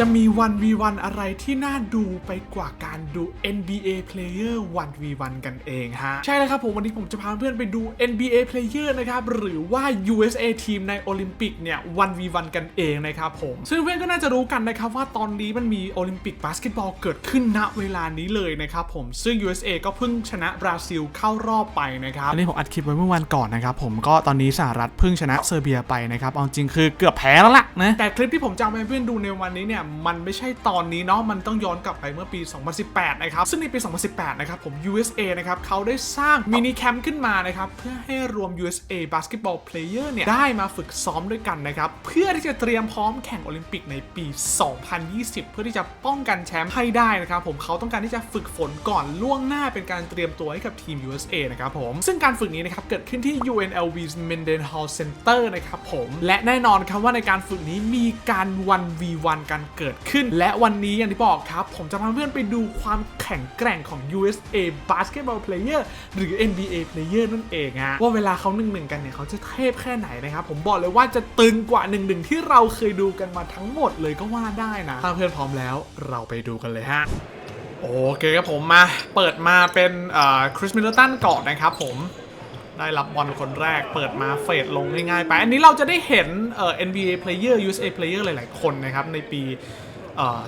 จะมี 1v1 อะไรที่น่าดูไปกว่าการดู NBA Player 1v1 กันเองฮะ ใช่แล้วครับผม วันนี้ผมจะพาเพื่อนไปดู NBA Player นะครับ หรือว่า USA ทีมในโอลิมปิกเนี่ย 1v1 กันเองนะครับผม ซึ่งเพื่อนก็น่าจะรู้กันนะครับ ว่าตอนนี้มันมีโอลิมปิกบาสเกตบอลเกิดขึ้นณเวลานี้เลยนะครับผมซึ่ง USA ก็เพิ่งชนะบราซิลเข้ารอบไปนะครับอันนี้ผมอัดคลิปไว้เมื่อวันก่อนนะครับผมก็ตอนนี้สหรัฐเพิ่งชนะเซอร์เบียไปนะครับเอาจริงคือเกือบแพ้แล้วล่ะนะแต่คลิปที่ผมจะเอามาให้เพื่อนดูในวันนี้เนี่ยมันไม่ใช่ตอนนี้เนาะมันต้องย้อนกลับไปเมื่อปี 2018 นะครับ ซึ่งในปี 2018 นะครับผม USA นะครับเขาได้สร้างมินิแคมป์ขึ้นมานะครับเพื่อให้รวม USA Basketball Player เนี่ยได้มาฝึกซ้อมด้วยกันนะครับเพื่อที่จะเตรียมพร้อมแข่งโอลิมปิกในปี 2020 เพื่อที่จะป้องกันแชมป์ให้ได้นะครับผมเขาต้องการที่จะฝึกฝนก่อนล่วงหน้าเป็นการเตรียมตัวให้กับทีม USA นะครับผมซึ่งการฝึกนี้นะครับเกิดขึ้นที่ UNLV Mendenhall Center นะครับผมและแน่นอนครับว่าในการฝึกนี้มีการ 1v1 กันเกิดขึ้น และวันนี้อย่างที่บอกครับ ผมจะพาเพื่อนไปดูความแข็งแกร่งของ USA Basketball Player หรือ NBA Player นั่นเองฮะว่าเวลาเขาหนึ่งหนึ่งกันเนี่ยเขาจะเทพแค่ไหนนะครับ ผมบอกเลยว่าจะตึงกว่าหนึ่งหนึ่งที่เราเคยดูกันมาทั้งหมดเลยก็ว่าได้นะถ้าเพื่อนพร้อมแล้วเราไปดูกันเลยฮะโอเคครับผมมาเปิดมาเป็นคริสมิลเลตันก่อนนะครับผม ได้รับบอลคนแรกเปิดมาเฟดลงง่ายๆไป อันนี้เราจะได้เห็นเอ่อ NBA player USA player หลายๆ คนนะครับ ในปีเอ่อ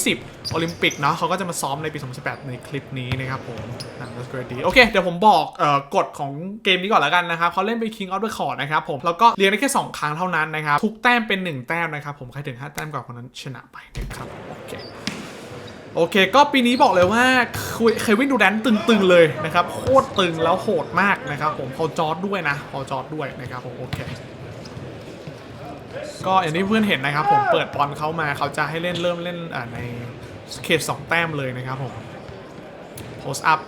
2020 โอลิมปิกเนาะเขาก็จะมาซ้อมในปี 2018 ในคลิปนี้นะครับผมนั่นก็ great ดีโอเค เดี๋ยวผมบอกเอ่อกฎของเกมนี้ก่อนแล้วกันนะครับเขาเล่นเป็น King of the Court นะครับผม แล้วก็เรียงได้แค่ 2 ครั้งเท่านั้นนะครับ ทุกแต้มเป็น 1 แต้มนะครับผม ใครถึง 5 แต้มก่อนคนนั้นชนะไปนะครับ โอเค โอเค ก็ปีนี้บอกเลยว่าเควินดูแดนตึงๆเลยนะครับ โคตรตึงแล้วโหดมากนะครับผมพอจอร์ดด้วยนะพอจอร์ดด้วยนะครับผมโอเค ก็อย่างที่เพื่อนเห็นนะครับ ผมเปิดบอลเขามาเขาจะให้เล่นเริ่มเล่นอ่าในเขตสองแต้มเลยนะครับผมโพสอัพ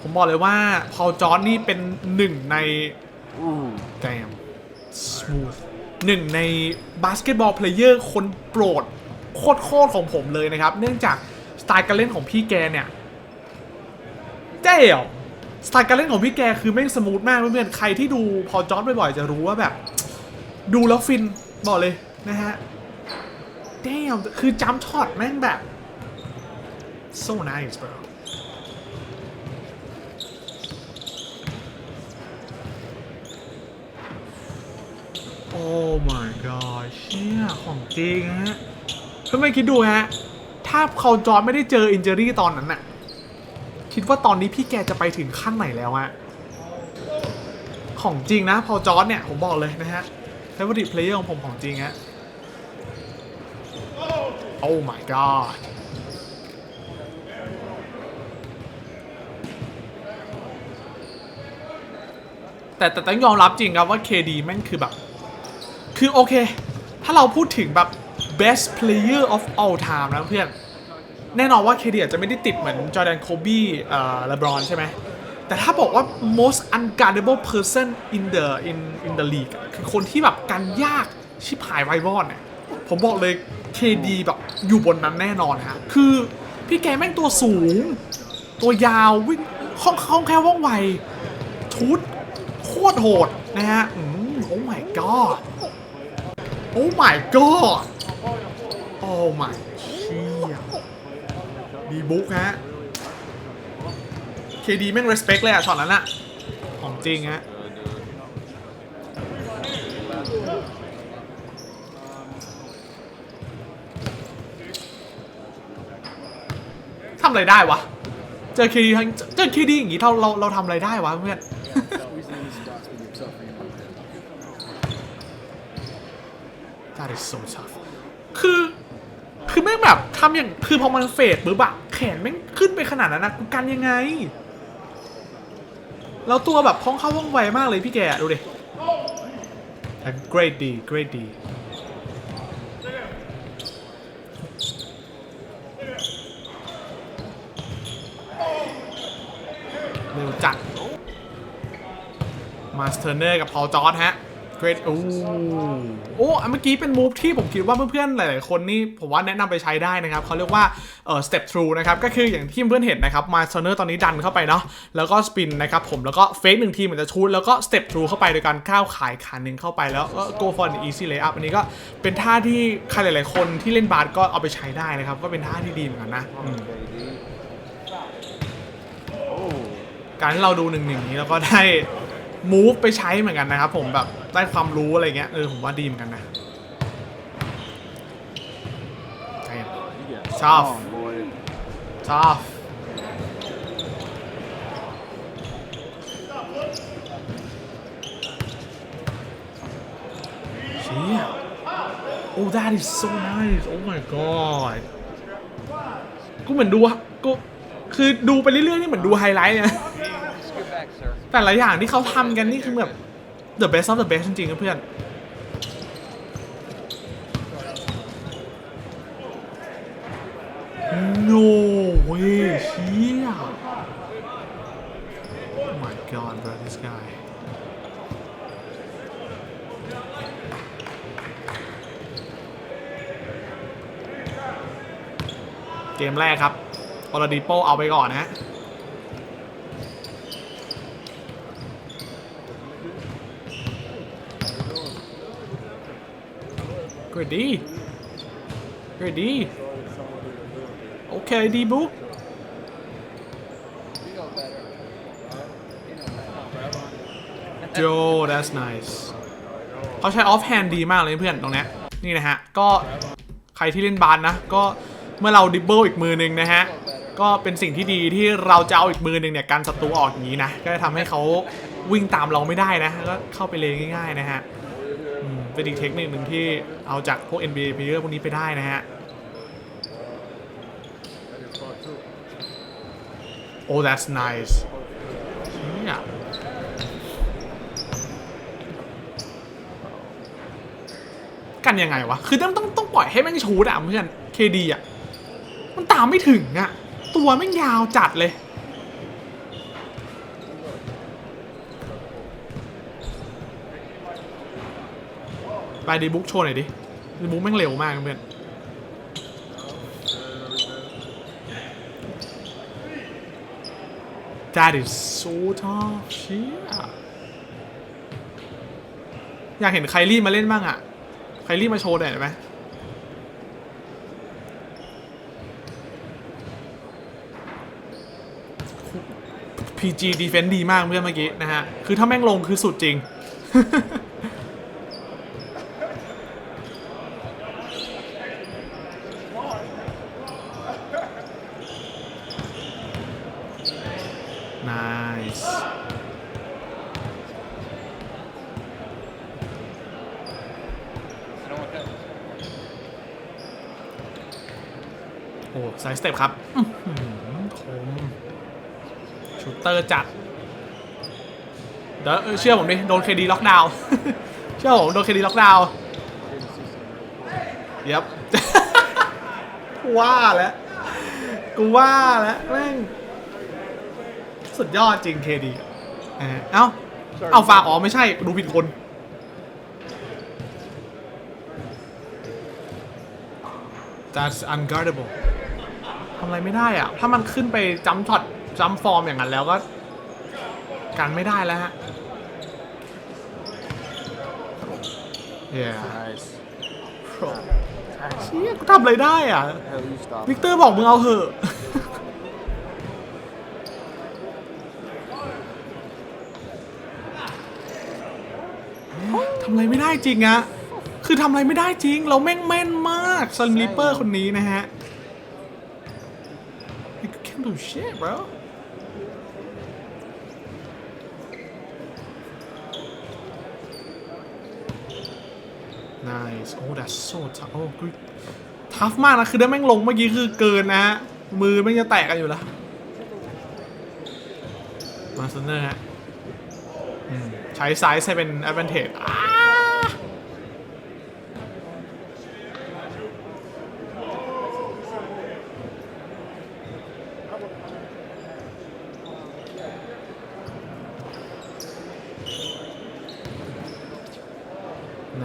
ผมบอกเลยว่าพอจอร์ดนี่เป็นหนึ่งในแกมสมูทหนึ่งในบาสเกตบอลเพลเยอร์คนโปรด โคตรๆของผมเลยนะครับ เนื่องจากสไตล์การเล่นของพี่แกเนี่ยเจ๋วสไตล์การเล่นของพี่แกคือแม่งสมูทมากเพื่อนๆใครที่ดูพอจอร์ดบ่อยๆจะรู้ว่าแบบ ดูแล้วฟินบอกเลยนะฮะเจ๋วคือจัมช็อตแม่งแบบ so nice bro โอ้ my god เชี่ยของจริงฮะ เพื่อนๆคิดดูฮะ ถ้าเขาจอร์ดไม่ได้เจออินเจอรี่ตอนนั้นน่ะ คิดว่าตอนนี้พี่แกจะไปถึงขั้นไหนแล้วฮะ ของจริงนะ พอจอร์ดเนี่ย ผมบอกเลยนะฮะ favorite player ของผมของจริงฮะ โอ้ my god แต่แต่ต้องยอมรับจริงครับว่า KD แม่งคือแบบ คือโอเค ถ้าเราพูดถึงแบบ best player of all time นะเพื่อน แน่นอนว่า KD อาจจะไม่ได้ติดเหมือนจอร์แดนโคบีเอ่อเลบรอนใช่ไหม แต่ถ้าบอกว่า most unguardable person in the in in the league คือคนที่แบบกันยากชิบหายไววอนเนี่ย ผมบอกเลย KD แบบอยู่บนนั้นแน่นอนฮะ คือพี่แกแม่งตัวสูง ตัวยาววิ่งคล่องคล่องแคล่วว่องไวชุดโคตรโหดนะฮะอืมโอ้ my god โอ้ my god โอ้ my เชี่ยดีบุ๊กฮะ KD แม่ง respect เลยอะช็อตนั้นอะของจริงฮะทำอะไรได้วะ เจอ KD ทั้งเจอ KD อย่างงี้เราเราเราทำอะไรได้วะเพื่อน That is so tough คือ คือแม่งแบบทำอย่างคือพอมันเฟดปุ๊บะแขนแม่งขึ้นไปขนาดนั้นนะกูกันยังไง แล้วตัวแบบพ้องเข้าว่องไวมากเลยพี่แกดูดิ great D great D เร็วจัดมาสเตอร์เนอร์กับพอลจอร์ดฮะ เกรดโอ้โอ้อันเมื่อกี้เป็นมูฟที่ผมคิดว่าเพื่อนๆหลายๆคนนี่ผมว่าแนะนำไปใช้ได้นะครับเขาเรียกว่าเอ่อ step through นะครับก็คืออย่างที่เพื่อนเห็นนะครับมา s เนอร์ตอนนี้ดันเข้าไปเนาะแล้วก็สปินนะครับผมแล้วก็เฟกหนึ่งทีเหมือนจะชูดแล้วก็ step through เข้าไปโดยการก้าวขายขาหนึ่งเข้าไปแล้วก็ go for an easy layup อันนี้ก็เป็นท่าที่ใครหลายๆคนที่เล่นบาสก็เอาไปใช้ได้นะครับก็เป็นท่าที่ดีเหมือนกันนะอืมการที่เราดูหนึ่งหนึ่งนี้แล้วก็ได้ move ไปใช้เหมือนกันนะครับผมแบบได้ความรู้อะไรเงี้ยเออผมว่าดีเหมือนกันนะใช่ Tough. tough เชี่ย oh that is so nice oh my god กูเหมือนดูอะกูคือดูไปเรื่อยๆนี่เหมือนดูไฮไลท์เนี่ย Scoot back, sir. แต่ละอย่างที่เขาทำกันนี่คือแบบ the best of the best จริงๆนะเพื่อน no way เชี่ย oh my god bro this guy เกมแรกครับออร์ดิโปเอาไปก่อนนะฮะ Good D. Good D. Okay, D boo. Joe that's nice เขาใช้ออฟแฮนด์ดีมากเลยเพื่อนตรงเนี้ยนี่นะฮะ ก็ใครที่เล่นบาสนะ ก็เมื่อเราดิบเบิลอีกมือหนึ่งนะฮะ ก็เป็นสิ่งที่ดีที่เราจะเอาอีกมือหนึ่งเนี่ยกันศัตรูออกอย่างนี้นะ ก็จะทำให้เขาวิ่งตามเราไม่ได้นะ ก็เข้าไปเลยง่าย ๆ นะฮะ เป็นอีกเทคนิคหนึ่งที่เอาจากพวก NBA player พวกนี้ไปได้นะฮะ Oh that's nice เชี่ยกันยังไงวะ คือต้องต้องต้องปล่อยให้แม่งชูดอะเพื่อน KD อะมันตามไม่ถึงอะตัวแม่งยาวจัดเลย ไปดีบุ๊กโชว์หน่อยดิดีบุ๊กแม่งเร็วมากเพื่อน That is so tough เชี่ยอยากเห็นไคลี่มาเล่นบ้างอะไคลี่มาโชว์หน่อยได้ไหม PG defense ดีมากเพื่อนเมื่อกี้นะฮะ คือถ้าแม่งลงคือสุดจริง nice I don't want that. โอ้ ไซส์สเต็ปครับอื้อหือคมชูเตอร์จัด เดี๋ยวเออเชื่อผมดิ โดนเคดีล็อกดาวน์เชื่อผมโดนเคดีล็อกดาวน์เย็บกูว่าแล้วกูว่าแล้วแม่งสุดยอดจริงเคดีเอ้า เอาฝากอ๋อไม่ใช่ ดูผิดคน That's unguardable ทำอะไรไม่ได้อะถ้ามันขึ้นไปจัมช็อตจัมฟอร์มอย่างนั้นแล้วก็กันไม่ได้แล้วฮะ yeah Nice. เชี่ยกูทำอะไรได้อะ Hell, you stop. วิกเตอร์บอกมึงเอาเหอะ ทำอะไรไม่ได้จริงอะคือทำอะไรไม่ได้จริง เราแม่งแม่นมากซันลิปเปอร์คนนี้นะฮะ You can't do shit bro nice oh that's so tough oh good ทัฟมากนะ คือได้แม่งลงเมื่อกี้คือเกินนะฮะ มือแม่งจะแตกกันอยู่แล้ว มาสเนอร์ฮะใช้ไซส์ให้เป็น advantage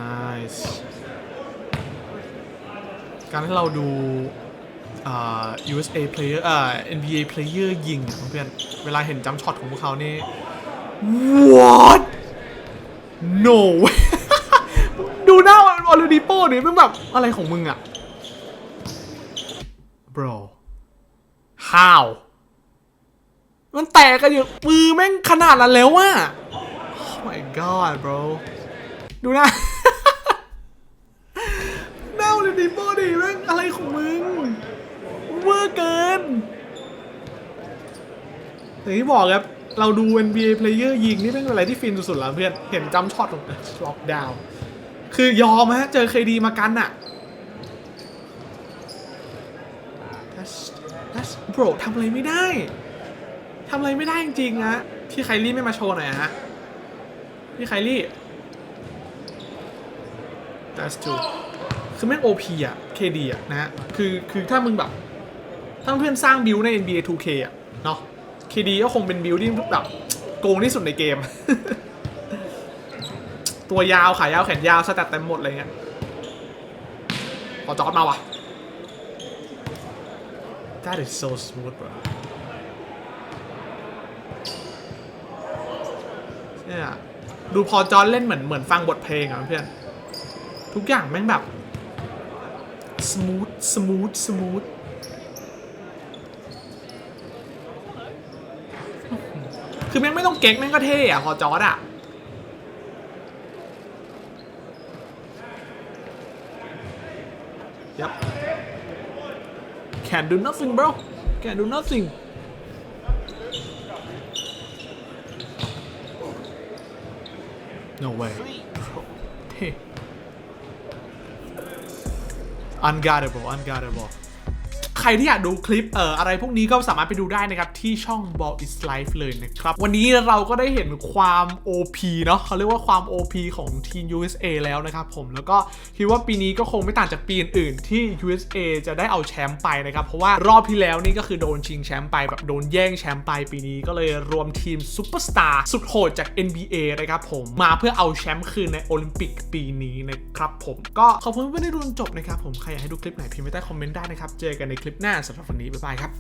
nice การที่เราดูา USA player อ่า NBA player ยิงเพื่อน เวลาเห็นจัมช็อตของพวกเขานี่ what no ดูหน้าออลูดิโป้เนี่ยมึงแบบ อะไรของมึงอะ bro how มันแตกกันอยู่มือแม่งขนาดนั้นแล้วอะ oh my god bro ดูหน้า อะไรของมึงเวอร์เกินอย่างที่บอกครับ เราดู NBA player ยิงนี่เป็นอะไรที่ฟินสุดๆแล้วเพื่อน เห็นจำช็อตของล็อกดาวน์คือยอมฮะ เจอเคดีมากันอะ that's that's bro ทำอะไรไม่ได้ทำอะไรไม่ได้จริงๆนะพี่ไคลี่ไม่มาโชว์หน่อยฮะพี่ไคลี่ that's true คือแม่ง OP อะ KD อะนะฮะคือคือถ้ามึงแบบ ถ้าเพื่อนสร้างบิลใน NBA 2K อะเนาะ KD ก็คงเป็นบิลที่แบบโกงที่สุดในเกม ตัวยาวขายาวแขนยาวสแตทเต็มหมดอะไรเงี้ยพอจอร์ดมาวะ That is so smooth bro เนี่ยดูพอจอร์ดเล่นเหมือนเหมือนฟังบทเพลงอะเพื่อน ทุกอย่างแม่งแบบ smooth smooth smooth คือแม่งไม่ต้องเก๊กแม่งก็เท่อะพอจอร์ดอะยับ can do nothing bro can do nothing no way เท่ unguardable unguardable ใครที่อยากดูคลิปเอ่ออะไรพวกนี้ก็สามารถไปดูได้นะครับ ที่ช่อง Ball is Life เลยนะครับ วันนี้เราก็ได้เห็นความ OP เนาะเขาเรียกว่าความ OP ของทีม USA แล้วนะครับผมแล้วก็คิดว่าปีนี้ก็คงไม่ต่างจากปีอื่นๆที่ USA จะได้เอาแชมป์ไปนะครับเพราะว่ารอบที่แล้วนี่ก็คือโดนชิงแชมป์ไปแบบโดนแย่งแชมป์ไปปีนี้ก็เลยรวมทีมซูเปอร์สตาร์สุดโหดจาก NBA นะครับผมมาเพื่อเอาแชมป์คืนในโอลิมปิกปีนี้นะครับผมก็ขอบคุณเพื่อนๆที่ดูจนจบนะครับผมใครอยากให้ดูคลิปไหนพิมพ์ไว้ใต้คอมเมนต์ได้นะครับเจอกันในคลิปลิปหน้าสำหรับวันนี้บ๊ายบายครับ